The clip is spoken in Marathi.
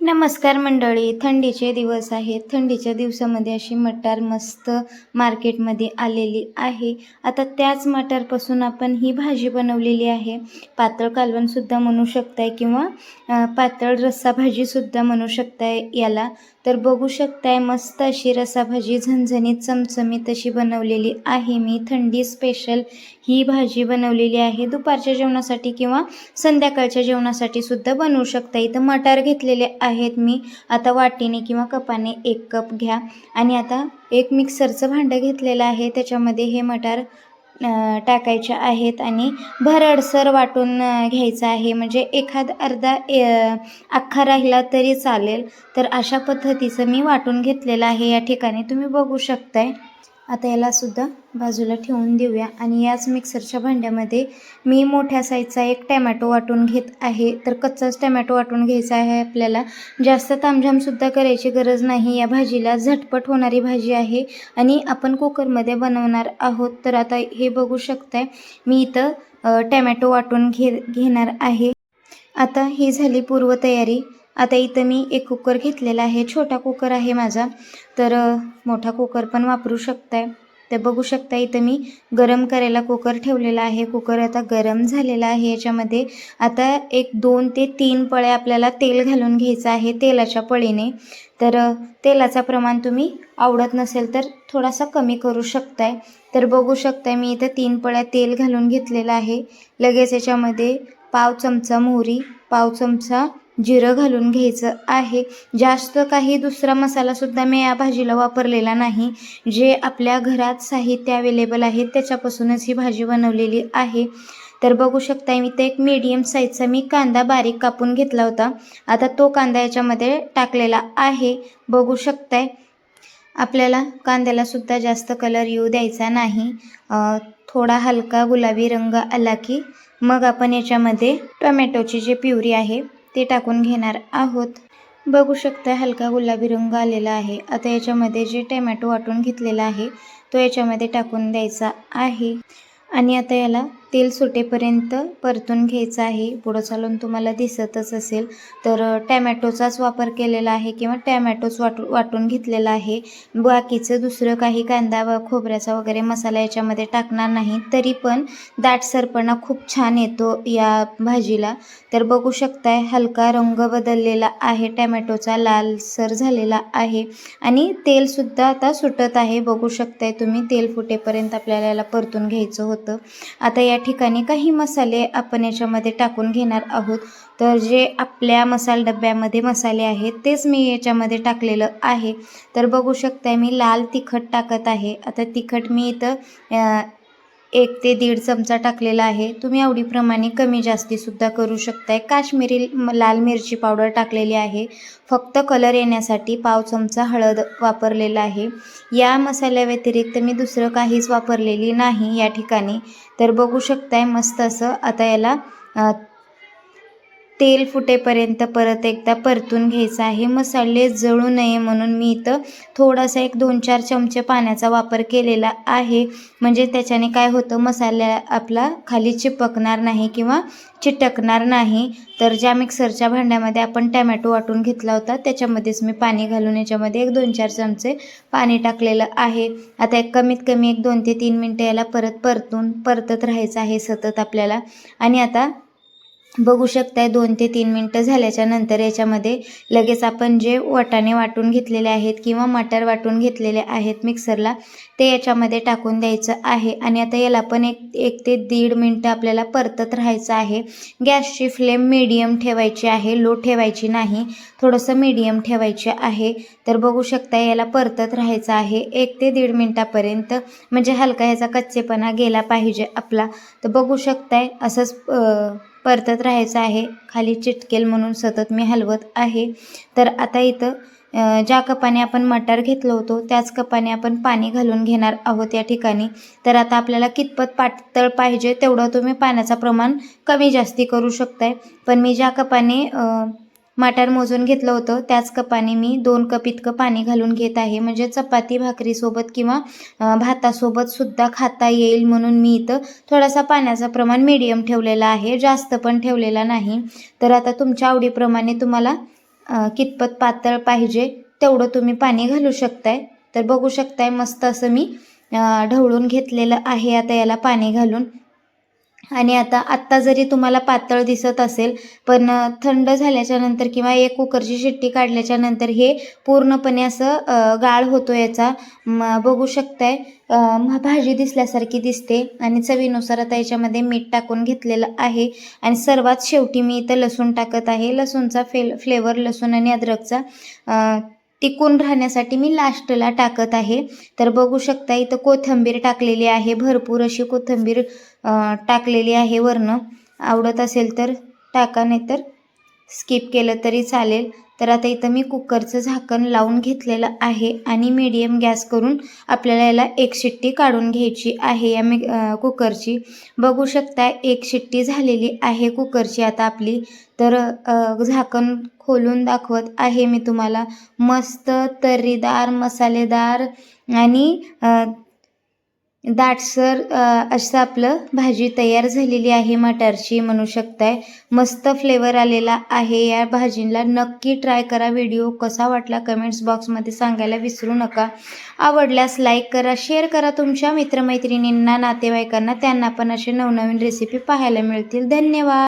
नमस्कार मंडळी. थंडीचे दिवस आहेत. थंडीच्या दिवसामध्ये अशी मटार मस्त मार्केटमध्ये आलेली आहे. आता त्याच मटारपासून आपण ही भाजी बनवलेली आहे. पातळ कालवणसुद्धा म्हणू शकताय किंवा पातळ रस्सा भाजीसुद्धा म्हणू शकताय याला. तर बघू शकताय मस्त अशी रसाभाजी झणझणीत चमचमीत अशी बनवलेली आहे मी. थंडी स्पेशल ही भाजी बनवलेली आहे. दुपारच्या जेवणासाठी किंवा संध्याकाळच्या जेवणासाठी सुद्धा बनवू शकता इथं मटार घेतलेले आहेत मी. आता वाटीने किंवा कपाने एक कप घ्या. आणि आता एक मिक्सरचं भांडं घेतलेलं आहे. त्याच्यामध्ये हे मटार टाकायच्या टाकायचे आहेत आणि भरडसर वाटून घ्यायचं आहे. म्हणजे एखाद अर्धा अख्खा राहिला तरी चालेल. तर अशा पद्धतीचं मी वाटून घेतलेलं आहे. या ठिकाणी तुम्ही बघू शकताय. आता याला सुद्धा बाजूला ठेवून देऊया. आणि याच मिक्सरच्या भांड्यामध्ये मी मोठ्या साईजचा एक टॅमॅटो वाटून घेत आहे. तर कच्चाच टॅमॅटो वाटून घ्यायचा आहे आपल्याला. जास्त तामझामसुद्धा करायची गरज नाही. या भाजीला झटपट होणारी भाजी आहे. आणि आपण कुकरमध्ये बनवणार आहोत. तर आता हे बघू शकताय मी इथं टॅमॅटो वाटून घे घेणार आहे. आता ही झाली पूर्वतयारी. आता इथं मी एक कुकर घेतलेला आहे. छोटा कुकर आहे माझा. तर मोठा कुकर पण वापरू शकताय. तर बघू शकता इथं मी गरम करायला कुकर ठेवलेला आहे. कुकर आता गरम झालेला आहे याच्यामध्ये. आता एक दोन ते तीन पळे आपल्याला तेल घालून घ्यायचं आहे तेलाच्या पळीने. तर तेलाचा प्रमाण तुम्ही आवडत नसेल तर थोडासा कमी करू शकताय. तर बघू शकताय मी इथं तीन पळ्या तेल घालून घेतलेलं आहे. लगेच याच्यामध्ये पाव चमचा मोहरी पाव चमचा जिरं घालून घ्यायचं आहे. जास्त काही दुसरा मसालासुद्धा मी या भाजीला वापरलेला नाही. जे आपल्या घरात साहित्य अवेलेबल आहे त्याच्यापासूनच ही भाजी बनवलेली आहे. तर बघू शकता मी ते एक मीडियम साईजचा मी कांदा बारीक कापून घेतला होता. आता तो कांदा याच्यामध्ये टाकलेला आहे. बघू शकताय आपल्याला कांद्याला सुद्धा जास्त कलर येऊ द्यायचा नाही. थोडा हलका गुलाबी रंग आला की मग आपण याच्यामध्ये टोमॅटोची जी प्युरी आहे ते टाकून घेणार आहोत. बघू शकता हलका गुलाबी रंग आलेला आहे. आता याच्यामध्ये जे टोमॅटो वाटून घेतलेला आहे तो याच्यामध्ये टाकून द्यायचा आहे. आणि आता याला तेल सुटेपर्यंत परतून घ्यायचं आहे. पुढं चालून तुम्हाला दिसतच असेल. तर टॅमॅटोचाच वापर केलेला आहे किंवा टॅमॅटोच वाटू वाटून घेतलेला आहे. बाकीचं दुसरं काही कांदा व खोबऱ्याचा वगैरे मसाला याच्यामध्ये टाकणार नाही. तरी पण दाटसरपणा खूप छान येतो या भाजीला. तर बघू शकताय हलका रंग बदललेला आहे. टॅमॅटोचा लालसर झालेला आहे. आणि तेलसुद्धा आता सुटत आहे. बघू शकताय तुम्ही तेल फुटेपर्यंत आपल्याला याला परतून घ्यायचं होतं. आता या ठिकाणी काही मसाले आपण याच्यामध्ये टाकून घेणार आहोत. तर जे आपल्या मसाला डब्यामध्ये मसाले आहेत तेच मी याच्यामध्ये टाकलेलं आहे. तर बघू शकताय मी लाल तिखट टाकत आहे. आता तिखट मी इथं एक ते दीड चमचा टाकलेला आहे. तुम्ही आवडीप्रमाणे कमी जास्तीसुद्धा करू शकताय. काश्मीरी म- लाल मिरची पावडर टाकलेली आहे. फक्त कलर येण्यासाठी पाव चमचा हळद वापरलेला आहे. या मसाल्याव्यतिरिक्त मी दुसरं काहीच वापरलेली नाही या ठिकाणी. तर बघू शकताय मस्त असं. आता याला तेल फुटेपर्यंत परत एकदा परतून घ्यायचं आहे. मसाले जळू नये म्हणून मी इथं थोडासा एक दोन चार चमचे पाण्याचा वापर केलेला आहे. म्हणजे त्याच्याने काय होतं मसाला आपला खाली चिपकणार नाही किंवा चिटकणार नाही. तर ज्या मिक्सरच्या भांड्यामध्ये आपण टॅमॅटो वाटून घेतला होता त्याच्यामध्येच मी पाणी घालून याच्यामध्ये एक दोन चार चमचे पाणी टाकलेलं आहे. आता एक कमीत कमी एक दोन ते तीन मिनटं याला परत परतून परतत राहायचं आहे सतत आपल्याला. आणि आता बघू शकताय दोन ते तीन मिनटं झाल्याच्यानंतर याच्यामध्ये लगेच आपण जे वाटाणे वाटून घेतलेले आहेत किंवा मटार वाटून घेतलेले आहेत मिक्सरला ते याच्यामध्ये टाकून द्यायचं आहे. आणि आता याला पण एक एक ते दीड मिनटं आपल्याला परतत राहायचं आहे. गॅसची फ्लेम मीडियम ठेवायची आहे लो ठेवायची नाही थोडंसं मीडियम ठेवायचे आहे. तर बघू शकता याला परतत राहायचं आहे. एक ते दीड मिनटापर्यंत म्हणजे हलका ह्याचा कच्चेपणा गेला पाहिजे आपला. तर बघू शकताय असंच परतत राहायचं आहे. खाली चिटकेल म्हणून सतत मी हलवत आहे. तर आता इथं ज्या कपाने आपण मटार घेतलं होतो त्याच कपाने आपण पाणी घालून घेणार आहोत या ठिकाणी. तर आता आपल्याला कितपत पातळ पाहिजे तेवढं तुम्ही पाण्याचं प्रमाण कमी जास्ती करू शकताय. पण मी ज्या कपाने मटार मोजून घेतलं होतं. त्याच कपाने मी दोन कप इतकं पाणी घालून घेत आहे. म्हणजे चपाती भाकरीसोबत किंवा भातासोबत सुद्धा खाता येईल म्हणून मी इथं थोडासा पाण्याचं प्रमाण मीडियम ठेवलेला आहे. जास्त पण ठेवलेला नाही. तर आता तुमच्या आवडीप्रमाणे तुम्हाला कितपत पातळ पाहिजे तेवढं तुम्ही पाणी घालू शकताय. तर बघू शकताय मस्त असं मी ढवळून घेतलेलं आहे आता याला पाणी घालून. आणि आता आत्ता जरी तुम्हाला पातळ दिसत असेल पण थंड झाल्याच्यानंतर किंवा एक कुकरची शिट्टी काढल्याच्या नंतर हे पूर्णपणे असं गाळ होतो याचा बघू शकताय. भाजी दिसल्यासारखी दिसते आणि चवीनुसार आता याच्यामध्ये मीठ टाकून घेतलेलं आहे. आणि सर्वात शेवटी मी इथं लसूण टाकत आहे. लसूणचा फेल फ्लेवर लसूण आणि अद्रकचा टिकून राहण्यासाठी मी लास्टला टाकत आहे. तर बघू शकता इथं कोथिंबीर टाकलेली आहे भरपूर अशी कोथिंबीर टाकलेली आहे वरनं. आवडत असेल तर टाका नाही तर स्किप केलं तरी चालेल. तर आता इथं मी कुकरचं झाकण लावून घेतलेलं आहे आणि मीडियम गॅस करून आपल्याला याला एक शिट्टी काढून घ्यायची आहे. या मी कुकरची. बघू शकता एक शिट्टी झालेली आहे कुकरची आता आपली. तर झाकण खोलून दाखवत आहे मी तुम्हाला. मस्त तर्रीदार मसालेदार आणि दाटसर असं आपलं भाजी तयार झालेली आहे मटारची म्हणू शकताय. मस्त फ्लेवर आलेला आहे या भाजीला. नक्की ट्राय करा व्हिडिओ कसा वाटला कमेंट्स बॉक्समध्ये सांगायला विसरू नका. आवडल्यास लाईक करा शेअर करा तुमच्या मित्रमैत्रिणींना नातेवाईकांना. त्यांना पण असे नवनवीन रेसिपी पाहायला मिळतील. धन्यवाद!